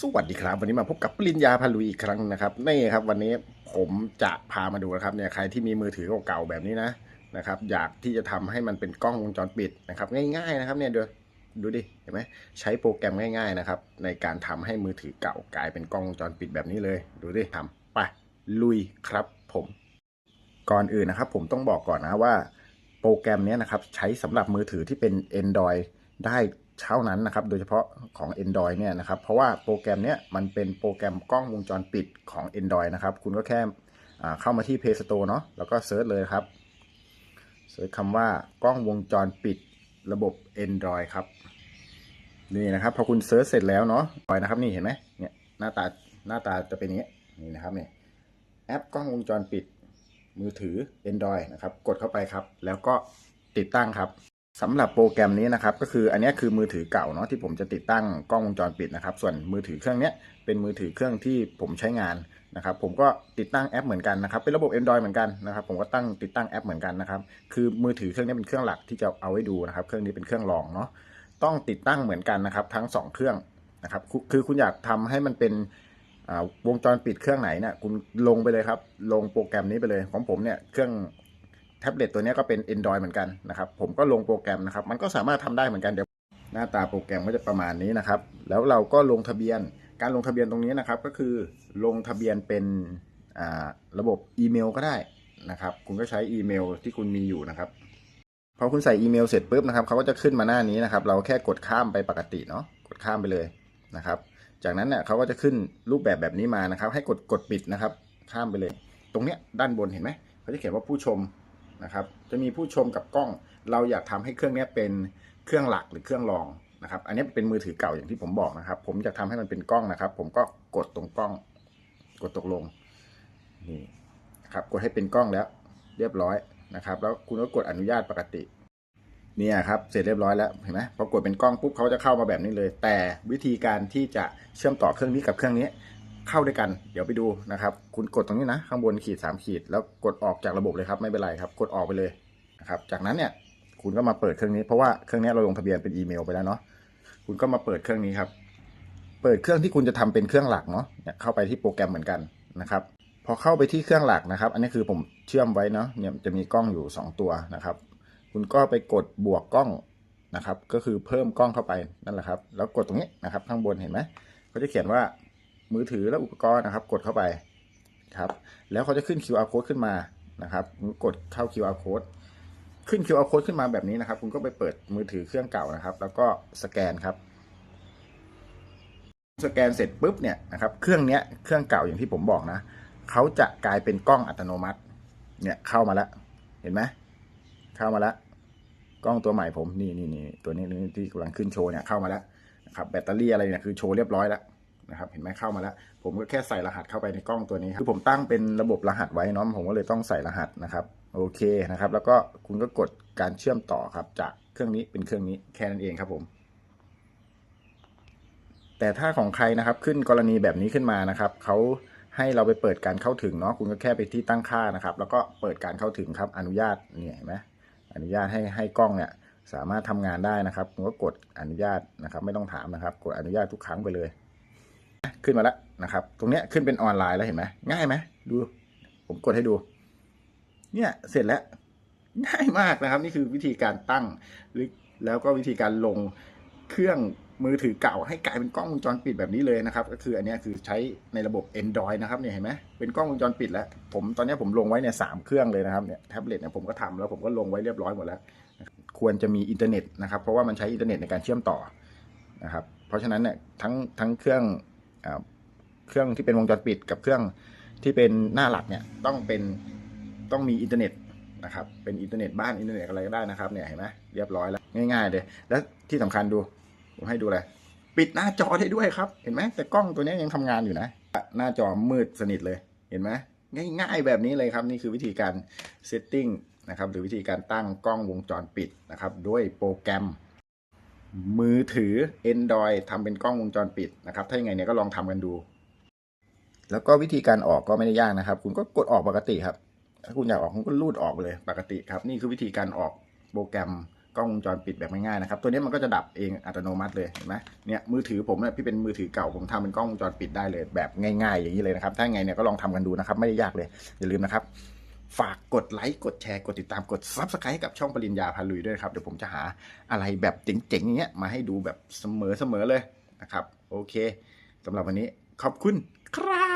สวัสดีครับ วันนี้มาพบกับปริญญาพาลุยอีกครั้งนะครับนี่ครับ วันนี้ผมจะพามาดูนะครับเนี่ยใครที่มีมือถือเก่าๆแบบนี้นะนะครับ อยากที่จะทำให้มันเป็นกล้องวงจรปิดนะครับง่ายๆนะครับเนี่ยดูดูดิเห็นไหมใช้โปรแกรมง่าย ๆนะครับ ในการทำให้มือถือเก่ากลายเป็นกล้องวงจรปิดแบบนี้เลย ดูดิทำไปลุยครับผมก่อนอื่นนะครับ ผมต้องบอกก่อนนะว่า โปรแกรมนี้นะครับใช้สำหรับมือถือที่เป็น Android ได้ เท่านั้นนะครับ โดยเฉพาะของ Android เนี่ยนะครับ เพราะว่าโปรแกรมเนี้ยมันเป็นโปรแกรมกล้องวงจรปิดของ Android นะครับ คุณก็แค่เข้ามาที่ Play Store เนาะแล้วก็เซิร์ชเลยครับเซิร์ชคำว่ากล้องวงจรปิดระบบ Android ครับ นี่นะครับ พอคุณเซิร์ชเสร็จแล้วเนาะปล่อยนะครับนี่เห็นไหมเนี่ยหน้าตาหน้าตาจะเป็นอย่างนี้นี่นะครับเนี่ยแอปกล้องวงจรปิดมือถือ Android นะครับ กดเข้าไปครับ แล้วก็ติดตั้งครับ สำหรับโปรแกรมนี้นะครับก็คืออันนี้คือมือถือเก่าเนาะที่ผมจะติดตั้งกล้องวงจรปิดนะครับ ส่วนมือถือเครื่องนี้เป็นมือถือเครื่องที่ผมใช้งานนะครับ ผมก็ติดตั้งแอปเหมือนกันนะครับ เป็นระบบ Android เหมือนกันนะครับ ผมก็ตั้งติดตั้งแอปเหมือนกันนะครับ คือมือถือเครื่องนี้เป็นเครื่องหลักที่จะเอาไว้ดูนะครับ เครื่องนี้เป็นเครื่องรองเนาะต้องติดตั้งเหมือนกันนะครับ ทั้งสองเครื่องนะครับ คือคุณอยากทำให้มันเป็นวงจรปิดเครื่องไหนเนี่ยคุณลงไปเลยครับ ลงโปรแกรมนี้ไปเลยของผมเนี่ยเครื่อง แท็บเล็ตตัวนี้ก็เป็น Android เหมือนกันนะครับผมก็ลงโปรแกรมนะครับ มันก็สามารถทำได้เหมือนกันเดี๋ยวหน้าตาโปรแกรมก็จะประมาณนี้นะครับ แล้วเราก็ลงทะเบียนการลงทะเบียนตรงนี้นะครับ ก็คือลงทะเบียนเป็นระบบอีเมลก็ได้นะครับ คุณก็ใช้อีเมลที่คุณมีอยู่นะครับพอคุณใส่อีเมลเสร็จปุ๊บนะครับเขาก็จะขึ้นมาหน้านี้นะครับ เราแค่กดข้ามไปปกติเนาะกดข้ามไปเลยนะครับ จากนั้นเนี่ยเขาก็จะขึ้นรูปแบบแบบนี้มานะครับ ให้กดกดปิดนะครับ ข้ามไปเลย ตรงเนี้ยด้านบนเห็นไหมเขาจะเขียนว่าผู้ชม นะครับ จะมีผู้ชมกับกล้อง เราอยากทำให้เครื่องนี้เป็นเครื่องหลักหรือเครื่องรองนะครับ อันนี้เป็นมือถือเก่าอย่างที่ผมบอกนะครับ ผมอยากทำให้มันเป็นกล้องนะครับ ผมก็กดตรงกล้อง กดตกลงนี่นะครับกดให้เป็นกล้องแล้ว เรียบร้อยนะครับ แล้วคุณก็กดอนุญาตปกติเนี่ยครับเสร็จเรียบร้อยแล้วเห็นไหมพอกดเป็นกล้องปุ๊บเขาจะเข้ามาแบบนี้เลย แต่วิธีการที่จะเชื่อมต่อเครื่องนี้กับเครื่องนี้ เข้าด้วยกัน เดี๋ยวไปดูนะครับ คุณกดตรงนี้นะ ข้างบนขีด3ขีด แล้วกดออกจากระบบเลยครับ ไม่เป็นไรครับ กดออกไปเลยนะครับ จากนั้นเนี่ย คุณก็มาเปิดเครื่องนี้ เพราะว่าเครื่องนี้เราลงทะเบียนเป็นอีเมลไปแล้วเนาะ คุณก็มาเปิดเครื่องนี้ครับ เปิดเครื่องที่คุณจะทำเป็นเครื่องหลักเนาะเนี่ยเข้าไปที่โปรแกรมเหมือนกันนะครับ พอเข้าไปที่เครื่องหลักนะครับ อันนี้คือผมเชื่อมไว้เนาะ เนี่ยจะมีกล้องอยู่ 2 ตัวนะครับ คุณก็ไปกดบวกกล้องนะครับ ก็คือเพิ่มกล้องเข้าไปนั่นแหละครับ แล้วกดตรงนี้นะครับ ข้างบนเห็นไหมเขาจะเขียนว่า มือถือและอุปกรณ์นะครับ กดเข้าไปครับ แล้วเขาจะขึ้น QR code ขึ้นมานะครับกดเข้า QR code ขึ้น QR code ขึ้นมาแบบนี้นะครับ คุณก็ไปเปิดมือถือเครื่องเก่านะครับ แล้วก็สแกนครับ สแกนเสร็จปุ๊บเนี่ยนะครับ เครื่องเนี้ยเครื่องเก่าอย่างที่ผมบอกนะเขาจะกลายเป็นกล้องอัตโนมัติ เนี่ยเข้ามาแล้วเห็นไหมเข้ามาแล้วกล้องตัวใหม่ผมนี่นี่นี่ตัวนี้ที่กำลังขึ้นโชว์เนี่ยเข้ามาแล้วนะครับแบตเตอรี่อะไรเนี่ยคือโชว์เรียบร้อยแล้ว นะครับเห็นไหมเข้ามาแล้ว ผมก็แค่ใส่รหัสเข้าไปในกล้องตัวนี้คือผมตั้งเป็นระบบรหัสไว้เนาะผมก็เลยต้องใส่รหัสนะครับโอเคนะครับ แล้วก็คุณก็กดการเชื่อมต่อครับ จากเครื่องนี้เป็นเครื่องนี้แค่นั้นเองครับผม แต่ถ้าของใครนะครับขึ้นกรณีแบบนี้ขึ้นมานะครับเขาให้เราไปเปิดการเข้าถึงเนาะคุณก็แค่ไปที่ตั้งค่านะครับ แล้วก็เปิดการเข้าถึงครับ อนุญาตเนี่ยเห็นไหมอนุญาตให้ให้กล้องเนี่ยสามารถทำงานได้นะครับคุณก็กดอนุญาตนะครับ ไม่ต้องถามนะครับ กดอนุญาตทุกครั้งไปเลย ขึ้นมาแล้วนะครับ ตรงเนี้ยขึ้นเป็นออนไลน์แล้วเห็นไหมง่ายไหมดู ผมกดให้ดู เนี่ยเสร็จแล้ว ง่ายมากนะครับ นี่คือวิธีการตั้งหรือแล้วก็วิธีการลงเครื่องมือถือเก่าให้กลายเป็นกล้องวงจรปิดแบบนี้เลยนะครับ ก็คืออันนี้คือใช้ในระบบ Android นะครับเนี่ยเห็นไหมเป็นกล้องวงจรปิดแล้ว ผมตอนนี้ผมลงไว้เนี่ยสามเครื่องเลยนะครับเนี่ยแท็บเล็ตเนี่ยผมก็ทำแล้วผมก็ลงไว้เรียบร้อยหมดแล้ว ควรจะมีอินเทอร์เน็ตนะครับ เพราะว่ามันใช้อินเทอร์เน็ตในการเชื่อมต่อนะครับ เพราะฉะนั้นเนี่ยทั้งทั้งเครื่อง เครื่องที่เป็นวงจรปิดกับเครื่องที่เป็นหน้าหลักเนี่ยต้องเป็นต้องมีอินเทอร์เน็ตนะครับเป็นอินเทอร์เน็ตบ้านอินเทอร์เน็ตอะไรก็ได้นะครับเนี่ยเห็นไหมเรียบร้อยแล้วง่ายๆเลยแล้วที่สำคัญดูผมให้ดูเลยปิดหน้าจอได้ด้วยครับ เห็นไหมแต่กล้องตัวนี้ยังทำงานอยู่นะ หน้าจอมืดสนิทเลยเห็นไหมง่ายๆแบบนี้เลยครับ นี่คือวิธีการเซตติ้งนะครับหรือวิธีการตั้งกล้องวงจรปิดนะครับด้วยโปรแกรม มือถือ Android ทำเป็นกล้องวงจรปิดนะครับ ถ้ายังไงเนี่ยก็ลองทำกันดู แล้วก็วิธีการออกก็ไม่ได้ยากนะครับ คุณก็กดออกปกติครับ ถ้าคุณอยากออกคุณก็ลูดออกเลยปกติครับ นี่คือวิธีการออกโปรแกรมกล้องวงจรปิดแบบง่ายๆนะครับ ตัวนี้มันก็จะดับเองอัตโนมัติเลยเห็นไหมเนี่ยมือถือผมเนี่ยพี่เป็นมือถือเก่าผมทำเป็นกล้องวงจรปิดได้เลยแบบง่ายๆ อย่างนี้เลยนะครับ ถ้าไงเนี่ยก็ลองทำกันดูนะครับ ไม่ได้ยากเลยอย่าลืมนะครับ ฝากกดไลค์กดแชร์กดติดตามกด Subscribe ให้กับช่องปริญญาพาลุยด้วยครับ เดี๋ยวผมจะหาอะไรแบบเจ๋งๆอย่างเงี้ยมาให้ดูแบบเสมอๆเลยนะครับ โอเคสำหรับวันนี้ขอบคุณครับ